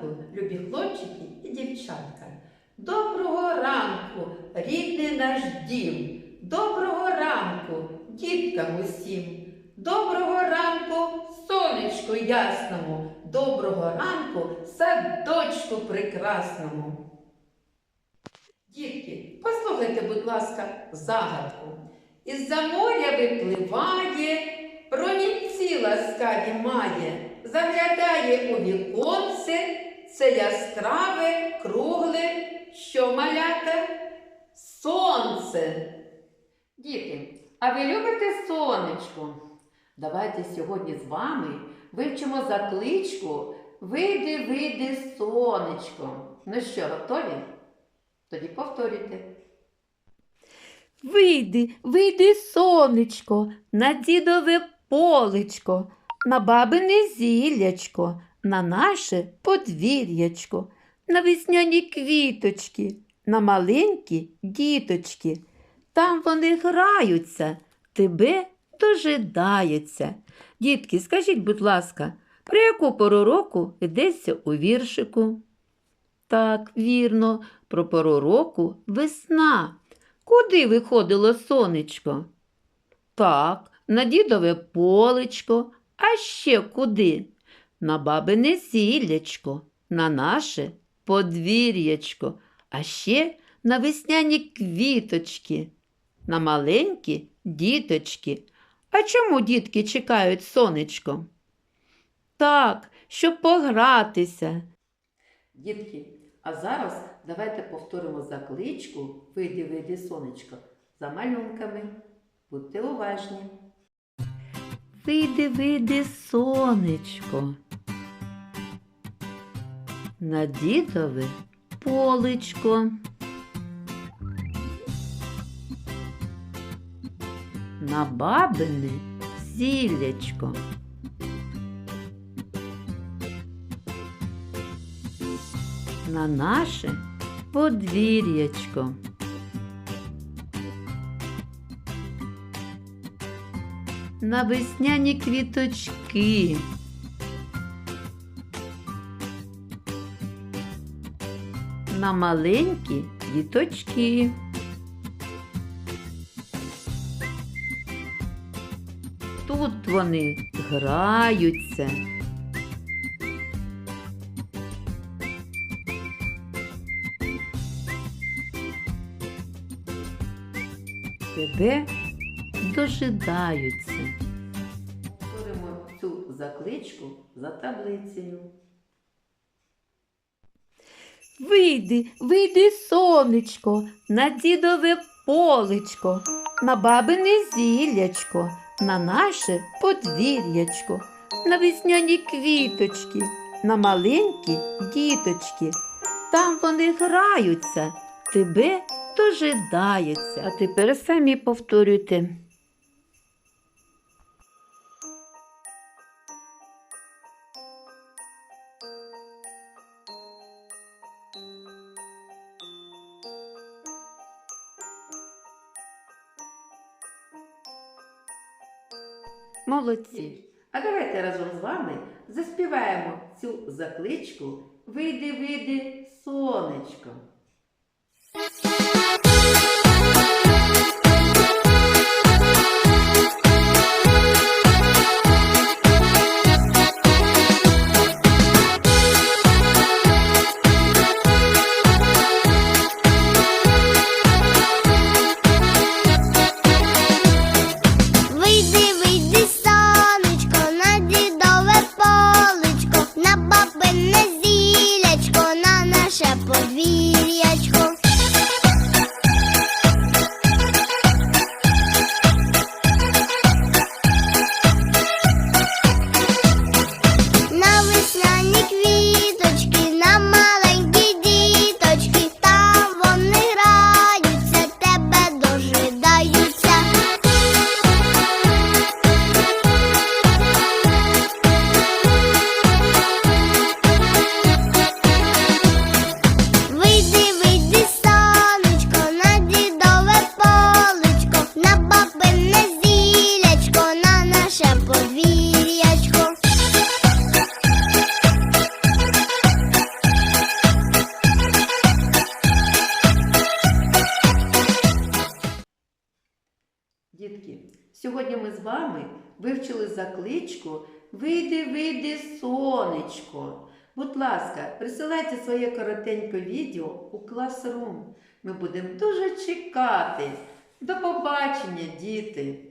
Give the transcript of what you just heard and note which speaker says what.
Speaker 1: ранку, любі хлопчики і дівчатка. Доброго ранку, рідний наш дім. Доброго ранку, діткам усім. Доброго ранку, сонечку ясному. Доброго ранку, садочку прекрасному. Дітки, послухайте, будь ласка, загадку. Із-за моря випливає, промінці ласкаві має, заглядає у віконце, це яскраве, кругле, що малята? Сонце. Діти, а ви любите сонечко? Давайте сьогодні з вами вивчимо закличку Вийди, вийди, сонечко. Ну що, готові? Тоді повторюйте.
Speaker 2: Вийди, вийди, сонечко, на дідове полечко, на бабине зіллячко, на наше подвір'ячко, на весняні квіточки, на маленькі діточки. Там вони граються, тебе дожидаються. Дітки, скажіть, будь ласка, про яку пору року йдеться у віршику? Так, вірно, про пору року весна. Куди виходило сонечко? Так, на дідове полечко, а ще куди? На бабине зіллячко, на наше подвір'ячко, а ще на весняні квіточки, на маленькі діточки. А чому дітки чекають сонечко? Так, щоб погратися.
Speaker 1: Дітки, а зараз давайте повторимо закличку Вийди, вийди, сонечко за малюнками. Будьте уважні.
Speaker 2: Вийди, вийди, сонечко. На дідове полечко. На бабине зіллячко. На наше подвір'ячко. на весняні квіточки. На маленькі діточки. Тут вони граються. Тебе дожидаються.
Speaker 1: Повторимо цю закличку за таблицею.
Speaker 2: Вийди, вийди, сонечко, на дідове полечко, на бабине зіллячко, на наше подвір'ячко, на весняні квіточки, на маленькі діточки. Там вони граються, тебе дожидаються. А тепер самі повторюйте.
Speaker 1: Молодці. А давайте разом з вами заспіваємо цю закличку Вийди, вийди, сонечко.
Speaker 2: Сьогодні ми з вами вивчили закличку Вийди, вийди, сонечко. Будь ласка, присилайте своє коротеньке відео у класрум. Ми будемо дуже чекати. До побачення, діти!